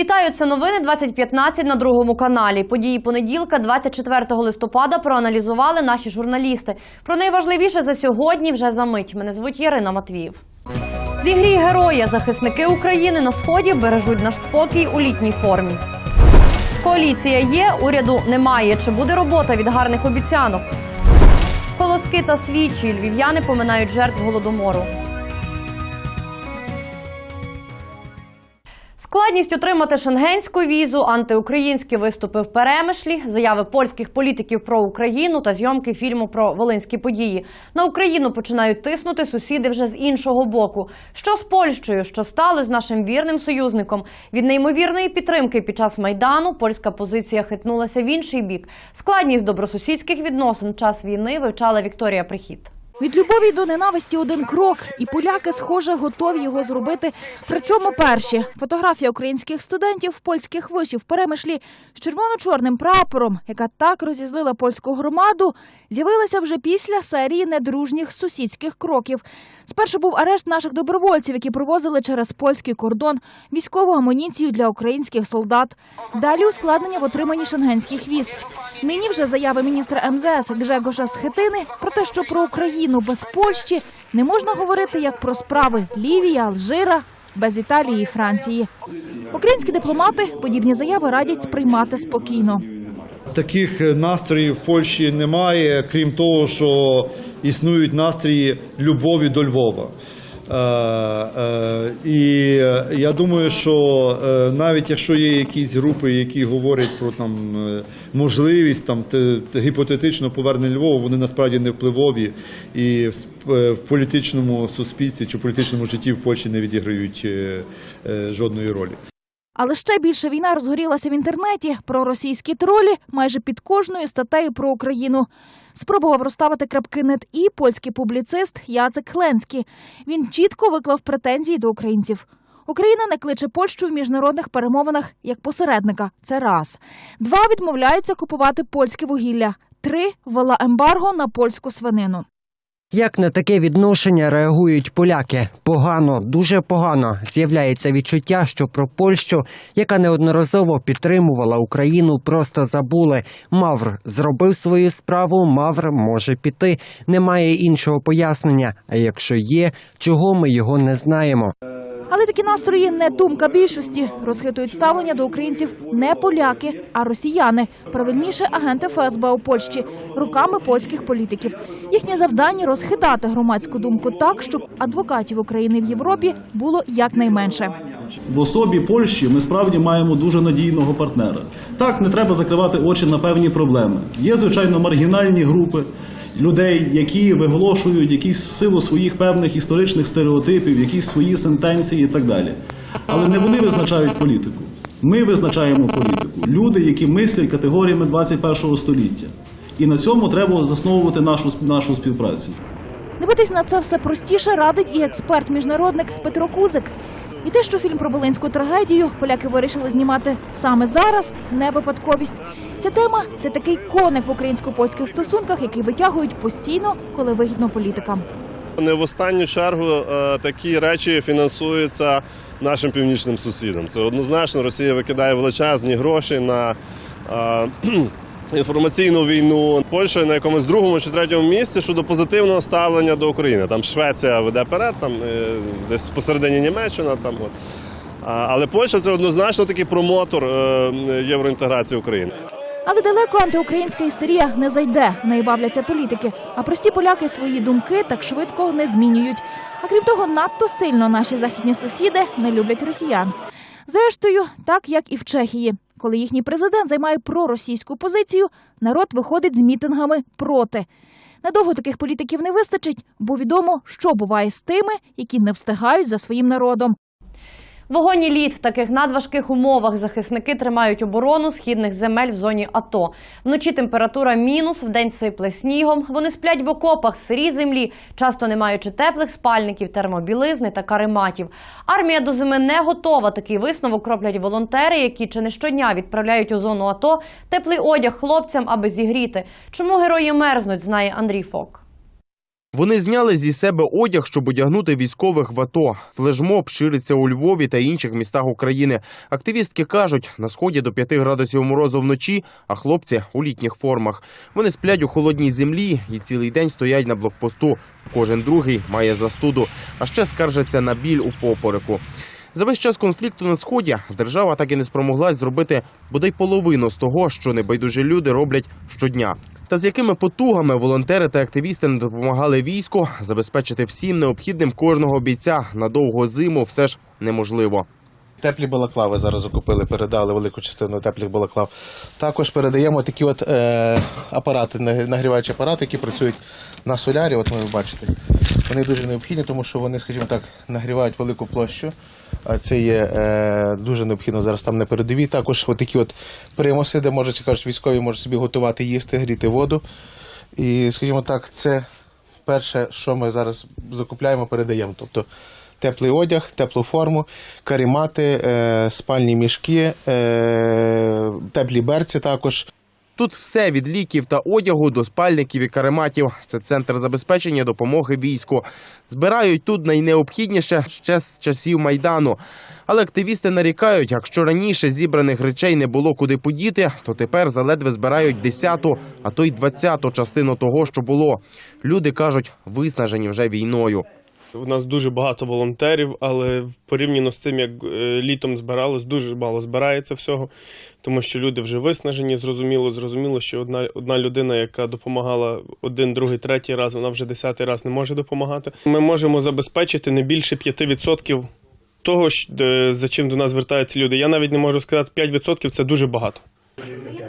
Вітаю, це новини 2015 на другому каналі. Події понеділка, 24 листопада, проаналізували наші журналісти. Про найважливіше за сьогодні вже за мить. Мене звуть Ярина Матвіїв. Зігрій героя, захисники України на сході бережуть наш спокій у літній формі. Коаліція є, уряду немає. Чи буде робота від гарних обіцянок? Колоски та свічі львів'яни поминають жертв голодомору. Складність отримати шенгенську візу, антиукраїнські виступи в перемишлі, заяви польських політиків про Україну та зйомки фільму про волинські події. На Україну починають тиснути сусіди вже з іншого боку. Що з Польщею, що стало з нашим вірним союзником? Від неймовірної підтримки під час майдану польська позиція хитнулася в інший бік. Складність добросусідських відносин в час війни вивчала Вікторія Прихід. Від любові до ненависті один крок, і поляки, схоже, готові його зробити. Причому перші фотографія українських студентів польських вишів перемишлі з червоно-чорним прапором, яка так розізлила польську громаду, з'явилася вже після серії недружніх сусідських кроків. Спершу був арешт наших добровольців, які провозили через польський кордон військову амуніцію для українських солдат. Далі ускладнення в отриманні шенгенських віз. Нині вже заяви міністра МЗС Гжегоша Схетини про те, що про Україну без Польщі не можна говорити як про справи Лівії, Алжира, без Італії і Франції. Українські дипломати подібні заяви радять сприймати спокійно. Таких е, настроїв в Польщі немає, крім того, що існують настрої любові до Львова. Е, е, і е, я думаю, що навіть якщо є якісь групи, які говорять про там можливість там гіпотетично те повернення Львова, вони насправді не впливові і в, політичному суспільстві чи в політичному житті в Польщі не відіграють жодної ролі. Але ще більше війна розгорілася в інтернеті. Про російські тролі майже під кожною статтею про Україну. Спробував розставити крапки над і польський публіцист Яцек Хленський. Він чітко виклав претензії до українців. Україна не кличе Польщу в міжнародних перемовинах як посередника. Це раз. Два відмовляються купувати польське вугілля. Три ввела ембарго на польську свинину. Як на таке відношення реагують поляки? Погано, дуже погано. З'являється відчуття, що про Польщу, яка неодноразово підтримувала Україну, просто забули. Мавр зробив свою справу, Мавр може піти. Немає іншого пояснення. А якщо є, чого ми його не знаємо? Але такі настрої не думка більшості. Розхитують ставлення до українців не поляки, а росіяни. Правильніше агенти ФСБ у Польщі руками польських політиків. Їхнє завдання розхитати громадську думку так, щоб адвокатів України в Європі було якнайменше. В особі Польщі ми справді маємо дуже надійного партнера. Так, не треба закривати очі на певні проблеми. Є, звичайно, маргінальні групи людей, які виголошують якісь силу своїх певних історичних стереотипів, якісь свої сентенції і так далі. Але не вони визначають політику. Ми визначаємо політику. Люди, які мислять категоріями 21 століття. І на цьому треба засновувати нашу, нашу співпрацю. Дивитись на це все простіше радить і експерт-міжнародник Петро Кузик. І те, що фільм про волинську трагедію поляки вирішили знімати саме зараз, не випадковість. Ця тема це такий коник в українсько-польських стосунках, який витягують постійно, коли вигідно політикам. Не в останню чергу е, такі речі фінансуються нашим північним сусідам. Це однозначно Росія викидає величезні гроші на е, інформаційну війну. Польща на якомусь другому чи третьому місці щодо позитивного ставлення до України. Там Швеція веде перед, там е, десь посередині Німеччина. Там от. Але Польща це однозначно такий промотор е, євроінтеграції України. Але далеко антиукраїнська істерія не зайде, неї бавляться політики. А прості поляки свої думки так швидко не змінюють. А крім того, надто сильно наші західні сусіди не люблять росіян. Зрештою, так як і в Чехії. Коли їхній президент займає проросійську позицію, народ виходить з мітингами проти. Надовго таких політиків не вистачить, бо відомо, що буває з тими, які не встигають за своїм народом. Вогонь і лід в таких надважких умовах захисники тримають оборону східних земель в зоні АТО. Вночі температура мінус, вдень сипле снігом. Вони сплять в окопах, сирій землі, часто не маючи теплих спальників, термобілизни та карематів. Армія до зими не готова. Такий висновок роблять волонтери, які чи не щодня відправляють у зону АТО теплий одяг хлопцям, аби зігріти. Чому герої мерзнуть, знає Андрій Фок. Вони зняли зі себе одяг, щоб одягнути військових в АТО. Флешмоб шириться у Львові та інших містах України. Активістки кажуть, на сході до 5 градусів морозу вночі, а хлопці у літніх формах. Вони сплять у холодній землі і цілий день стоять на блокпосту. Кожен другий має застуду, а ще скаржаться на біль у попереку. За весь час конфлікту на сході держава так і не спромоглась зробити бодай половину з того, що небайдужі люди роблять щодня. Та з якими потугами волонтери та активісти не допомагали війську, забезпечити всім необхідним кожного бійця на довгу зиму все ж неможливо. Теплі балаклави зараз закупили, передали велику частину теплих балаклав. Також передаємо такі от е, апарати, нагрі- нагріваючі апарати, які працюють на солярі. От ви бачите. Вони дуже необхідні, тому що вони, скажімо так, нагрівають велику площу. А це є е, дуже необхідно зараз там на передовій. Також такі от примуси, де можуть кажуть, військові можуть собі готувати, їсти, гріти воду. І, скажімо так, це перше, що ми зараз закупляємо, передаємо. Тобто теплий одяг, теплу форму, карімати, е, спальні мішки, е, теплі берці також. Тут все від ліків та одягу до спальників і карематів. Це центр забезпечення допомоги війську. Збирають тут найнеобхідніше ще з часів майдану. Але активісти нарікають, якщо раніше зібраних речей не було куди подіти, то тепер заледве збирають десяту, а то й двадцяту частину того, що було. Люди кажуть, виснажені вже війною. У нас дуже багато волонтерів, але порівняно з тим, як е, літом збиралось, дуже мало збирається всього, тому що люди вже виснажені. Зрозуміло, зрозуміло, що одна, одна людина, яка допомагала один, другий, третій раз, вона вже десятий раз не може допомагати. Ми можемо забезпечити не більше 5% того, за чим до нас звертаються люди. Я навіть не можу сказати, 5% це дуже багато.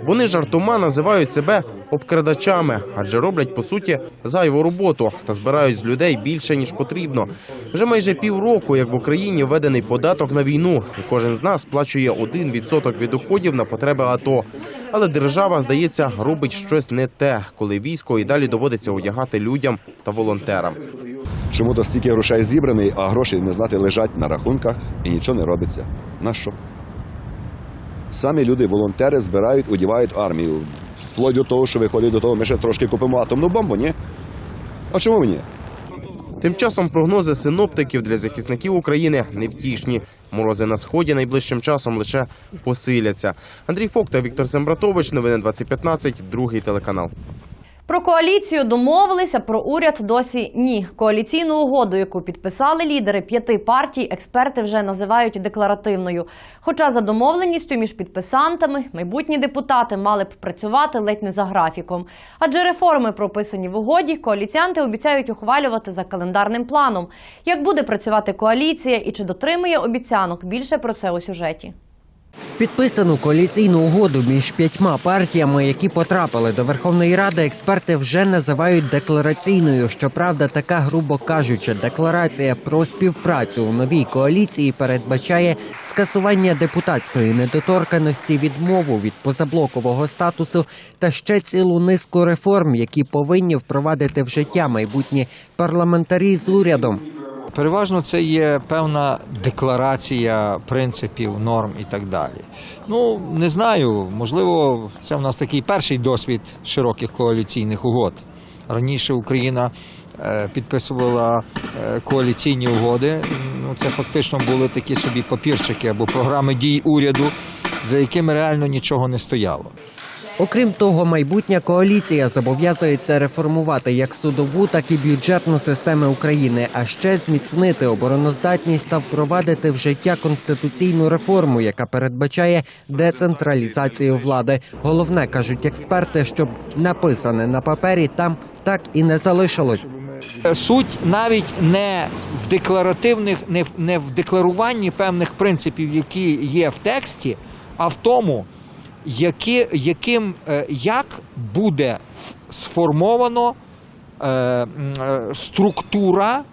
Вони жартома називають себе обкрадачами, адже роблять по суті зайву роботу та збирають з людей більше ніж потрібно. Вже майже півроку, як в Україні введений податок на війну, і кожен з нас сплачує 1% від доходів на потреби АТО. Але держава, здається, робить щось не те, коли військо і далі доводиться одягати людям та волонтерам. Чому то стільки грошей зібраний, а гроші не знати лежать на рахунках і нічого не робиться. На що? Самі люди, волонтери, збирають, одівають армію. Вплоть до того, що виходить до того, ми ще трошки купимо атомну бомбу, ні? А чому ні? Тим часом прогнози синоптиків для захисників України невтішні. Морози на сході найближчим часом лише посиляться. Андрій Фок та Віктор Сембратович. Новини 2015, другий телеканал. Про коаліцію домовилися, про уряд досі ні. Коаліційну угоду, яку підписали лідери п'яти партій, експерти вже називають декларативною. Хоча за домовленістю між підписантами майбутні депутати мали б працювати ледь не за графіком. Адже реформи, прописані в угоді, коаліціянти обіцяють ухвалювати за календарним планом. Як буде працювати коаліція і чи дотримує обіцянок? Більше про це у сюжеті. Підписану коаліційну угоду між п'ятьма партіями, які потрапили до Верховної Ради, експерти вже називають деклараційною. Щоправда, така, грубо кажучи, декларація про співпрацю у новій коаліції передбачає скасування депутатської недоторканості, відмову від позаблокового статусу та ще цілу низку реформ, які повинні впровадити в життя майбутні парламентарі з урядом. Переважно це є певна декларація принципів, норм і так далі. Ну не знаю, можливо, це в нас такий перший досвід широких коаліційних угод. Раніше Україна е, підписувала е, коаліційні угоди. Ну це фактично були такі собі папірчики або програми дій уряду, за якими реально нічого не стояло. Окрім того, майбутня коаліція зобов'язується реформувати як судову, так і бюджетну системи України, а ще зміцнити обороноздатність та впровадити в життя конституційну реформу, яка передбачає децентралізацію влади. Головне кажуть експерти, щоб написане на папері там так і не залишилось. Суть навіть не в декларативних, не в, не в декларуванні певних принципів, які є в тексті, а в тому, які, яким, е, як буде сформовано е, е, структура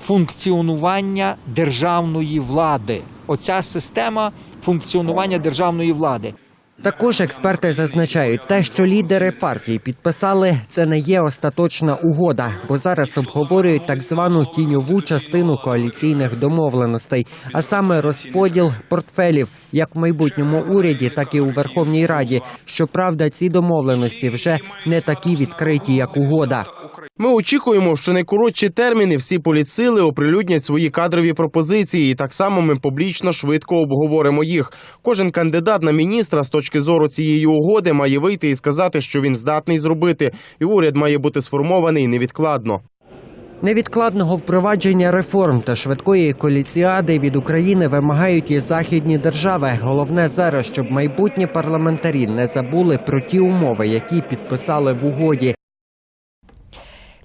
функціонування державної влади. Оця система функціонування державної влади. Також експерти зазначають, те, що лідери партії підписали, це не є остаточна угода, бо зараз обговорюють так звану тіньову частину коаліційних домовленостей, а саме розподіл портфелів як в майбутньому уряді, так і у Верховній Раді. Щоправда, ці домовленості вже не такі відкриті, як угода. Ми очікуємо, що найкоротші терміни всі політсили оприлюднять свої кадрові пропозиції, і так само ми публічно швидко обговоримо їх. Кожен кандидат на міністра з точки зору цієї угоди має вийти і сказати, що він здатний зробити, і уряд має бути сформований невідкладно. Невідкладного впровадження реформ та швидкої коаліціади від України вимагають і західні держави. Головне зараз, щоб майбутні парламентарі не забули про ті умови, які підписали в угоді.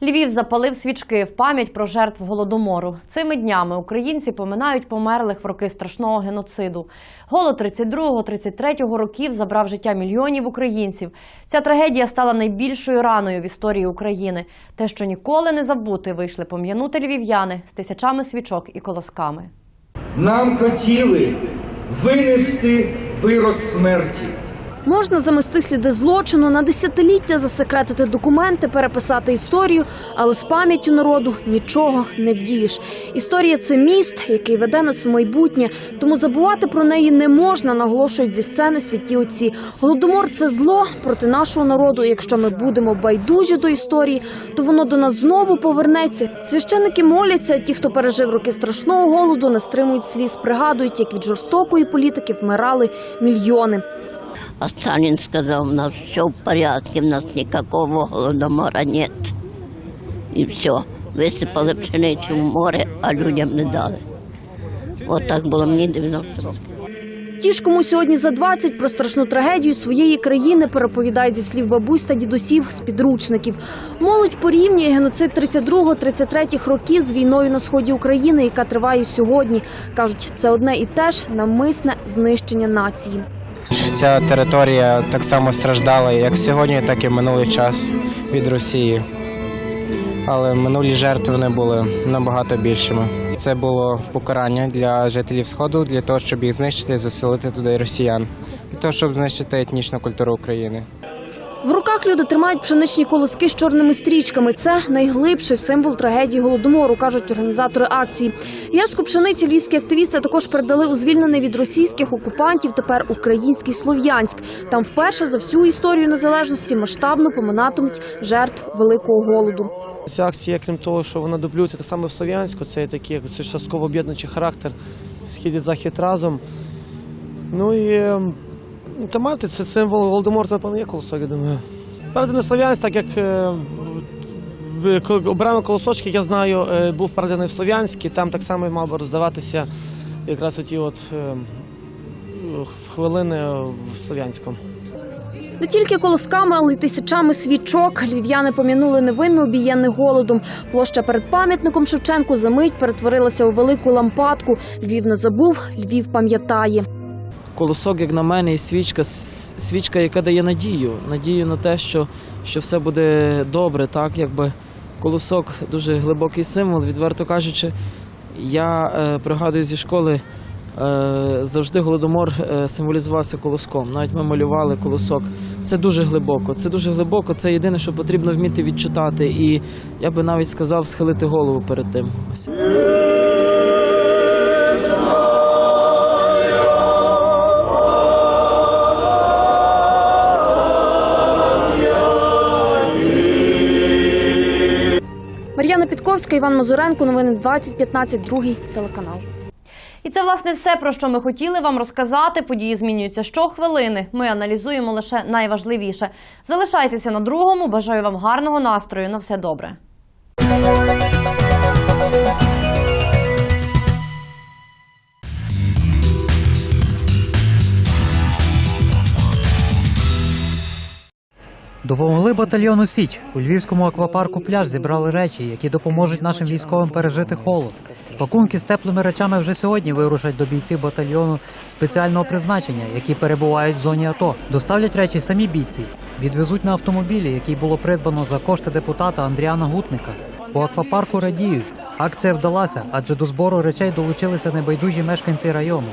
Львів запалив свічки в пам'ять про жертв голодомору. Цими днями українці поминають померлих в роки страшного геноциду. Голод 32-33 років забрав життя мільйонів українців. Ця трагедія стала найбільшою раною в історії України. Те, що ніколи не забути, вийшли пом'янути львів'яни з тисячами свічок і колосками. Нам хотіли винести вирок смерті. Можна замести сліди злочину, на десятиліття засекретити документи, переписати історію, але з пам'яттю народу нічого не вдієш. Історія це міст, який веде нас в майбутнє, тому забувати про неї не можна, наголошують зі сцени святі отці. Голодомор це зло проти нашого народу. Якщо ми будемо байдужі до історії, то воно до нас знову повернеться. Священники моляться. Ті, хто пережив роки страшного голоду, не стримують сліз, пригадують, як від жорстокої політики вмирали мільйони. А Сталин сказал, у нас все в порядке, у нас никакого голодомора нет. И все. Висипали пшеницю в море, а людям не дали. От так було мені 90 років. Ті ж, кому сьогодні за 20 про страшну трагедію своєї країни переповідають зі слів бабусь та дідусів з підручників. Молодь порівнює геноцид 32-33 років з війною на сході України, яка триває сьогодні. кажуть, це одне і те ж намисне знищення нації. Вся територія так само страждала як сьогодні, так і минулий час від Росії. Але минулі жертви вони були набагато більшими. Це було покарання для жителів Сходу для того, щоб їх знищити і заселити туди росіян, для того, щоб знищити етнічну культуру України. В руках люди тримають пшеничні колоски з чорними стрічками. Це найглибший символ трагедії голодомору, кажуть організатори акції. В'язку пшениці львівські активісти також передали у звільнений від російських окупантів тепер український Слов'янськ. Там вперше за всю історію незалежності масштабно поминатимуть жертв великого голоду. Ця акція, крім того, що вона дублюється так само в Слов'янську, це такий частково об'єднуючий характер, схід і захід разом. Ну і темати це символ Голодомору, це колосок, я думаю. Переданий Слов'янськ, так як е, обрами колосочки, я знаю, е, був переданий в Слов'янськ, там так само мав би роздаватися якраз оті от е, хвилини в Слов'янську. Не тільки колосками, але й тисячами свічок львів'яни пом'янули невинно обієнних голодом. Площа перед пам'ятником Шевченку за мить перетворилася у велику лампадку. Львів не забув, Львів пам'ятає. Колосок, як на мене, і свічка, свічка, яка дає надію. Надію на те, що, що все буде добре. Так, якби колосок дуже глибокий символ. Відверто кажучи, я е, пригадую зі школи. е, Завжди голодомор е, символізувався колоском. Навіть ми малювали колосок. Це дуже глибоко. Це дуже глибоко. Це єдине, що потрібно вміти відчитати. І я би навіть сказав схилити голову перед тим. Ось. Мар'яна Іван Мазуренко. Новини 2015, другий телеканал. І це власне все про що ми хотіли вам розказати. Події змінюються щохвилини. Ми аналізуємо лише найважливіше. Залишайтеся на другому. Бажаю вам гарного настрою. На все добре. Допомогли батальйону Січ у львівському аквапарку пляж зібрали речі, які допоможуть нашим військовим пережити холод. Пакунки з теплими речами вже сьогодні вирушать до бійців батальйону спеціального призначення, які перебувають в зоні АТО. Доставлять речі самі бійці, відвезуть на автомобілі, який було придбано за кошти депутата Андріана Гутника. По аквапарку радіють. Акція вдалася, адже до збору речей долучилися небайдужі мешканці району.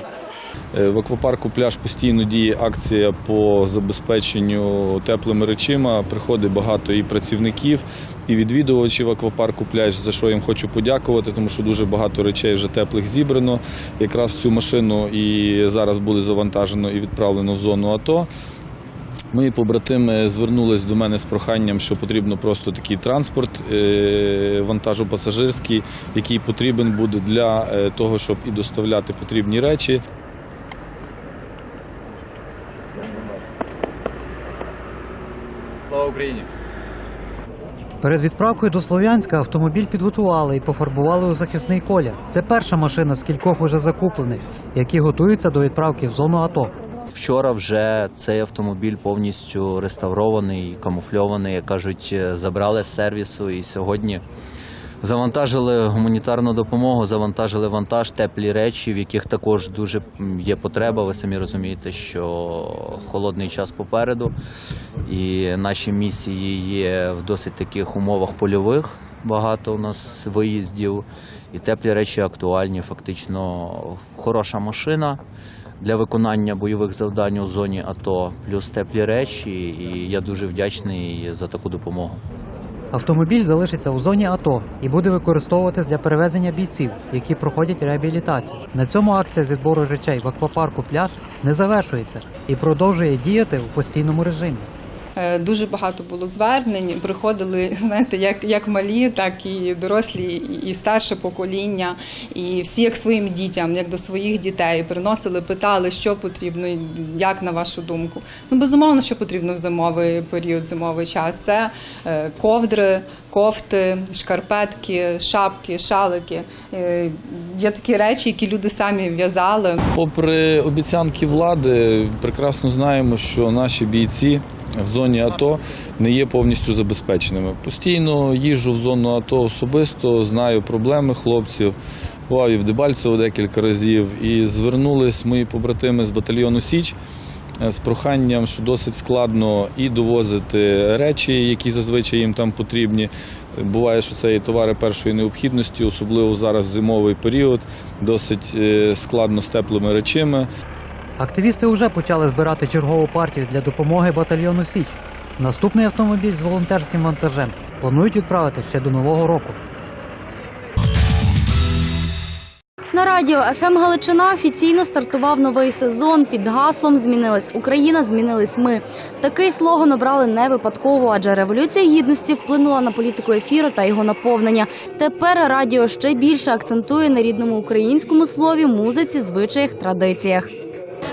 Е, В аквапарку пляж постійно діє акція по забезпеченню теплими речима. Приходить багато і працівників, і відвідувачів аквапарку пляж, за що їм хочу подякувати, тому що дуже багато речей вже теплих зібрано. Якраз цю машину і зараз буде завантажено і відправлено в зону АТО. Мої побратими звернулись до мене з проханням, що потрібно просто такий транспорт е, вантажопасажирський, який потрібен буде для е, того, щоб і доставляти потрібні речі. Україні! Перед відправкою до Слов'янська автомобіль підготували і пофарбували у захисний колір. Це перша машина з кількох уже закуплених, які готуються до відправки в зону АТО. Вчора вже цей автомобіль повністю реставрований, камуфльований, як кажуть, забрали з сервісу і сьогодні завантажили гуманітарну допомогу, завантажили вантаж, теплі речі, в яких також дуже є потреба. Ви самі розумієте, що холодний час попереду, і наші місії є в досить таких умовах польових. Багато у нас виїздів, і теплі речі актуальні. Фактично хороша машина для виконання бойових завдань у зоні АТО, плюс теплі речі, і я дуже вдячний за таку допомогу. Автомобіль залишиться у зоні АТО і буде використовуватись для перевезення бійців, які проходять реабілітацію. На цьому акція з відбору речей в аквапарку пляж не завершується і продовжує діяти у постійному режимі. Е, Дуже багато було звернень. Приходили, знаєте, як, як малі, так і дорослі, і- старше покоління, і всі як своїм дітям, як до своїх дітей. Приносили, питали, що потрібно, як на вашу думку. Ну, безумовно, що потрібно в зимовий період, зимовий час. Це е, ковдри, кофти, шкарпетки, шапки, шалики. Е, Є такі речі, які люди самі в'язали. Попри обіцянки влади, прекрасно знаємо, що наші бійці в зоні АТО не є повністю забезпеченими. Постійно їжджу в зону АТО особисто, знаю проблеми хлопців. Бував і в Дебальцево декілька разів. І звернулись мої побратими з батальйону Січ з проханням, що досить складно і довозити речі, які зазвичай їм там потрібні. Буває, що це і товари першої необхідності, особливо зараз зимовий період, досить е, складно з теплими речами. Активісти вже почали збирати чергову партію для допомоги батальйону Січ. Наступний автомобіль з волонтерським вантажем планують відправити ще до нового року. Радіо ФМ Галичина офіційно стартував новий сезон під гаслом Змінилась Україна, змінились ми. Такий слоган обрали не випадково, адже революція гідності вплинула на політику ефіру та його наповнення. Тепер радіо ще більше акцентує на рідному українському слові, музиці, звичаях, традиціях.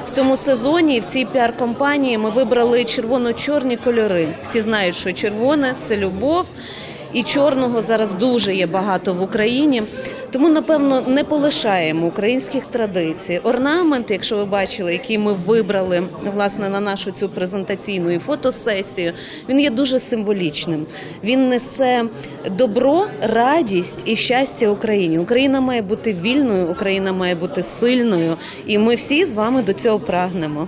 В цьому сезоні в цій піар-кампанії ми вибрали червоно-чорні кольори. Всі знають, що червоне це любов, і чорного зараз дуже є багато в Україні. Тому, напевно, не полишаємо українських традицій. Орнамент, якщо ви бачили, який ми вибрали власне на нашу цю презентаційну і фотосесію, він є дуже символічним. Він несе добро, радість і щастя Україні. Україна має бути вільною, Україна має бути сильною, і ми всі з вами до цього прагнемо.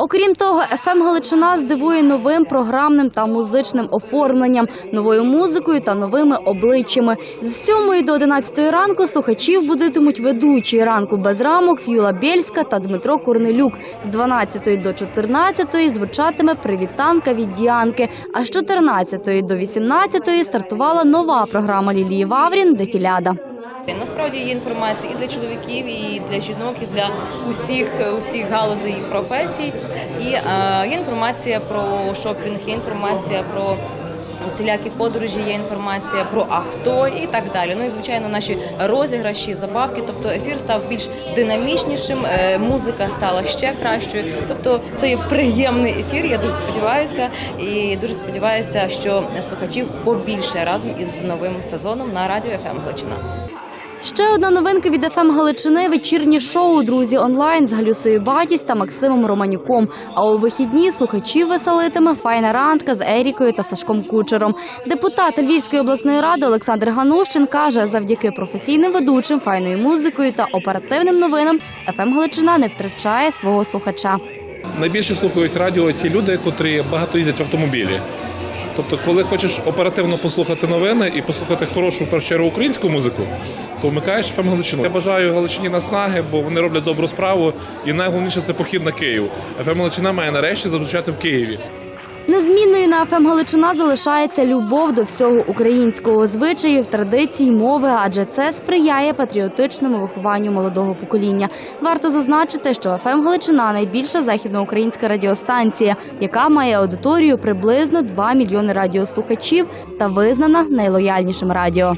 Окрім того, ФМ Галичина здивує новим програмним та музичним оформленням, новою музикою та новими обличчями. З 7 до 11 ранку слухачів будитимуть ведучі ранку без рамок Юла Бєльська та Дмитро Корнелюк. З 12 до 14 звучатиме привітанка від Діанки. А з 14 до 18 стартувала нова програма Лілії Ваврін Дефіляда. Насправді є інформація і для чоловіків, і для жінок, і для усіх усіх галузей і професій. І е, є інформація про шопінг, є інформація про усілякі подорожі, є інформація про авто і так далі. Ну і звичайно, наші розіграші, забавки. Тобто ефір став більш динамічнішим, е, музика стала ще кращою. Тобто це є приємний ефір. Я дуже сподіваюся, і дуже сподіваюся, що слухачів побільше разом із новим сезоном на радіо ФМ Галичина. Ще одна новинка від ФМ Галичини вечірнє шоу Друзі онлайн з Галюсою Батісь та Максимом Романюком. А у вихідні слухачів веселитиме файна рандка з Ерікою та Сашком Кучером. Депутат Львівської обласної ради Олександр Ганущин каже, завдяки професійним ведучим, файною музикою та оперативним новинам ФМ Галичина не втрачає свого слухача. Найбільше слухають радіо ті люди, котрі багато їздять в автомобілі. Тобто, коли хочеш оперативно послухати новини і послухати хорошу в першу чергу українську музику, то вмикаєш Галичину. Я бажаю Галичині наснаги, бо вони роблять добру справу, і найголовніше це похід на Київ. ФМ Галичина має нарешті зазвучати в Києві. Незмінною на ФМ Галичина залишається любов до всього українського звичаїв, традицій, мови, адже це сприяє патріотичному вихованню молодого покоління. Варто зазначити, що ФМ Галичина найбільша західноукраїнська радіостанція, яка має аудиторію приблизно 2 мільйони радіослухачів та визнана найлояльнішим радіо.